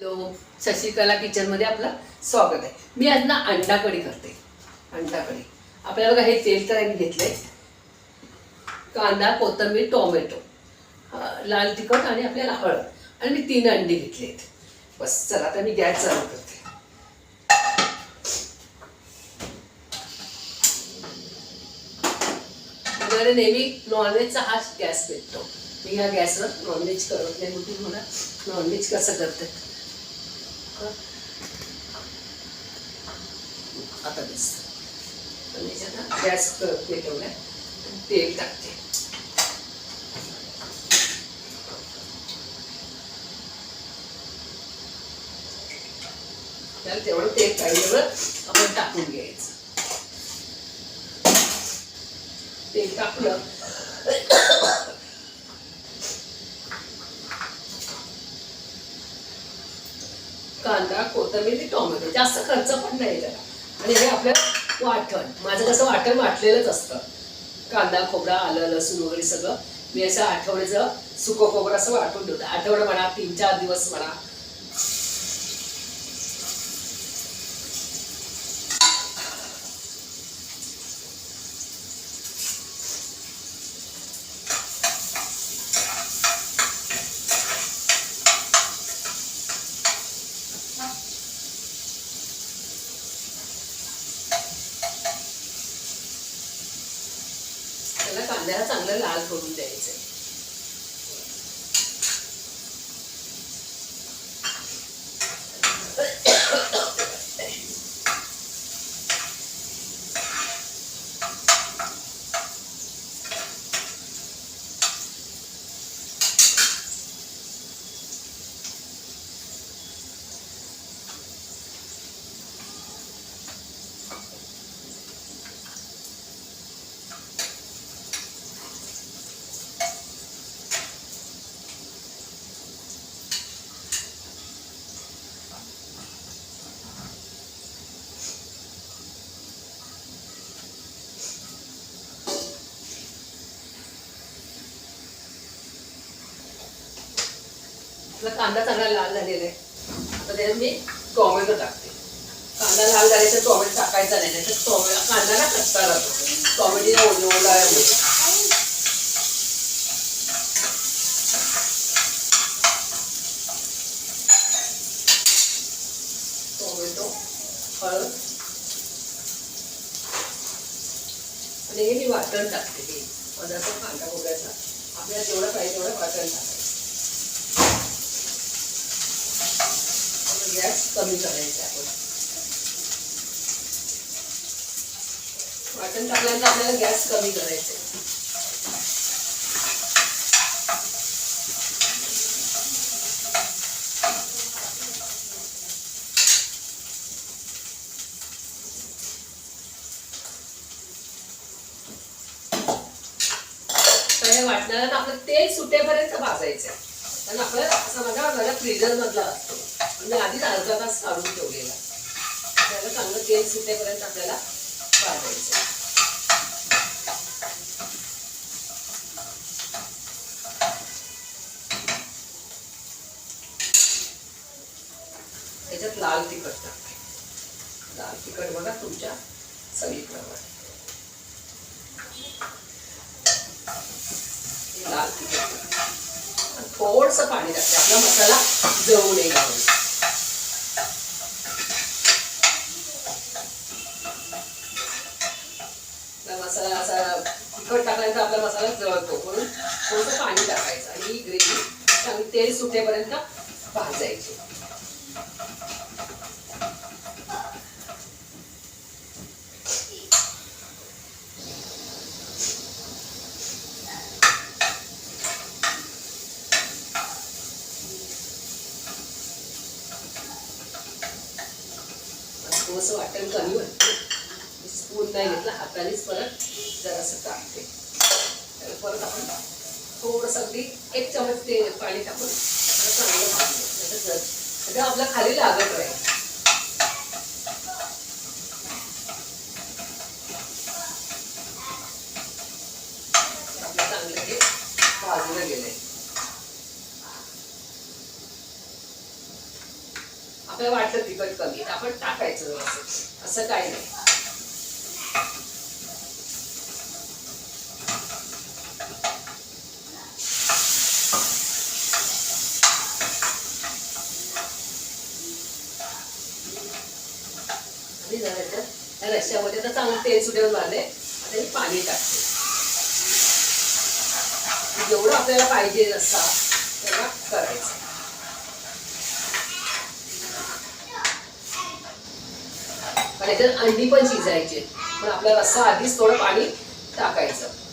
Hello Shashikala किचनमध्ये आपलं स्वागत आहे. मी आज ना अंडा कढी करते. अंडा कढी. आपल्याला बघा हे तेल तर मी घेतलंय. कांदा कोथिंबीर टोमॅटो. लाल तिखट आणि आपल्याला हळद. आणि मी तीन अंडी घेतली आहेत. बस चला आता मी गॅस चालू करते. माझ्याकडे नेहमी नॉनव्हेजचा हाच गॅस भेटतो. मी ह्या गॅसवर नॉनव्हेज करत नाही म्हणून मला नॉनव्हेज कसं करते आता ना गॅस पेटवलाय तेल टाकते. त्याला तेवढं तेल तेवढं आपण टाकून घ्यायचं. तेल टाकलं. कांदा कोथिंबीर टोमॅटो. जास्त खर्च पण नाही त्याला. आणि हे आपलं वाटण. माझं कसं वाटण वाटलेलंच असतं. कांदा खोबरा आलं लसूण वगैरे सगळं. मी असं आठवड्याचं सुकं खोबरं असं वाटून ठेवतं. आठवडा म्हणा तीन चार दिवस म्हणा त्याला कांद्याला चांगलं लाल करून द्यायचं आपला कांदा चांगला लाल झालेला आहे. आता त्याच्यात मी टॉमॅटो टाकते. कांदा लाल झाला तर टॉमॅटो टाकायचा नाही तर टॉमॅटो कांदा ना कच्चा राहतो. टॉमॅटोला ओलामुळे टोमॅटो हळद. आणि हे मी वाटण टाकते. हे पदार्थ कांदा खोबऱ्याचा आपल्याला जेवढं पाहिजे तेवढं वाटण टाकते. गॅस कमी करायचा आपण. वाटण टाकल्यानंतर आपल्याला गॅस कमी करायचा वाटणार तर आपलं तेल सुटेपर्यंत भाजायचं आहे. कारण आपल्याला असं माझा माझ्या फ्रीजर मधला मी म्हणजे आधीच अर्धा तास काढून ठेवलेला. त्याला चांगलं तेल सुटेपर्यंत आपल्याला भाजायचं त्याच्यात लाल तिखट टाकते. लाल तिखट बघा तुमच्या चवीप्रमाणे. लाल तिखट थोडस पाणी टाकते. आपला मसाला जळू नये मसाला असा तिखट टाकल्यानंतर आपला मसाला जळतो. म्हणून थोडंसं पाणी टाकायचं आणि ही ग्रेव्ही चांगली तेल सुटेपर्यंत भाजायची. थोडंसं वाटण कमी वाटतं स्पून नाही घेतला हातानेच परत जरासं टाकते तर परत आपण थोडंसं अगदी एक चमच ते पाणी टाकून त्याला चांगलं भाजून घ्यायचं. नाहीतर जर- नाहीतर खाली लागत राहील चांगलं हे भाजलं गेलंय आपल्याला वाटलं तिखट कमी आपण टाकायचं व्यवस्थित. असं काही नाही आणि त्या रश्श्यामध्ये तर चांगलं तेल सुटेल झाले आता मी पाणी टाकते. जेवढं आपल्याला पाहिजे रस्सा तेव्हा करायचं. आणि त्यात अंडी पण शिजायचे. पण आपला रस्सा आधीच थोडं पाणी टाकायचं.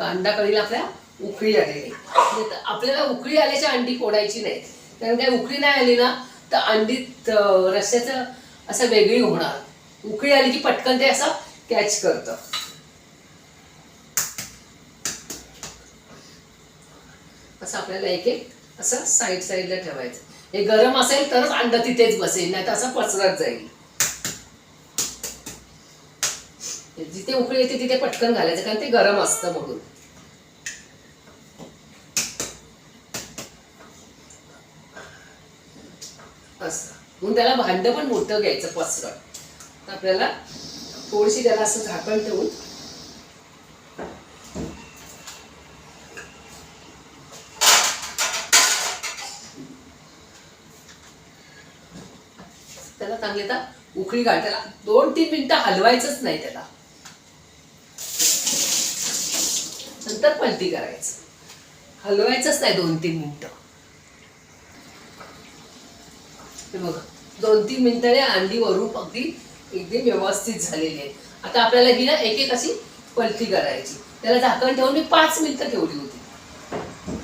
बघा, अंडा कढीला आपल्या? उकळी आलेली. म्हणजे आपल्याला उकळी आल्याच्या अंडी फोडायची नाही. कारण काय उकळी नाही आली ना तर अंडी त- रस्स्याचं असं वेगळी होणार. उकळी आली की पटकन ते असं कॅच करतं. असं आपल्याला एक एक असं साईड साईडला ठेवायचं. हे गरम असेल तरच अंड तिथेच बसेल नाही तर असं पसरत जाईल. जिथे उकळी येते तिथे पटकन घालायचं कारण ते गरम असतं म्हणून. असं. म्हणून त्याला भांड पण मोठं घ्यायचं पसरट. तर आपल्याला थोडीशी त्याला असं झाकण ठेवून त्याला चांगले तर उकळी घाल. त्याला दोन तीन मिनिटं हलवायचंच नाही त्याला. नंतर पलटी करायचं. हलवायचंच नाही दोन तीन मिनिटं. हे बघा दोन तीन मिनिटाने अंडी वरून अगदी एकदम व्यवस्थित झालेली आहे आता आपल्याला ही ना एक एक अशी पलटी करायची. त्याला झाकण ठेवून मी पाच मिनिटं ठेवली होती.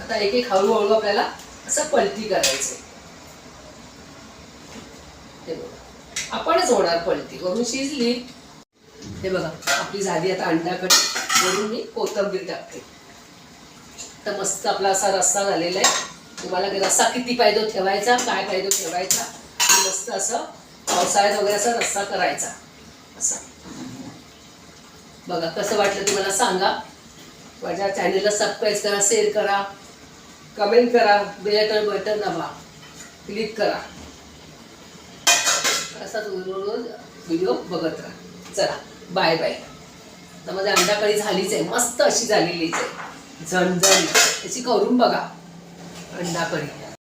आता एक एक हळूहळू आपल्याला असं पलटी करायचं हे बघा आपणच होणार पलटी. करून शिजली हे बघा आपली झाली आता अंडाकडे वरून मी कोथंबीर टाकते. तर मस्त आपला असा रस्सा झालेला आहे. तुम्हाला रस्सा किती पाहिजे ठेवायचा काय पाहिजे ठेवायचा मस्त असं पावसाळ्यात वगैरे असा रस्सा करायचा. असा. बघा कसं वाटलं तुम्हाला सांगा. माझ्या चॅनेलला सबस्क्राईब करा शेअर करा. कमेंट करा. बेलटन बटन दाबा. क्लिक करा. असाच रोज व्हिडिओ बघत राहा. चला बाय बाय तर माझी अंडा कढी झालीच आहे मस्त अशी झालेलीच आहे. झणझणी त्याची करून बघा अंडा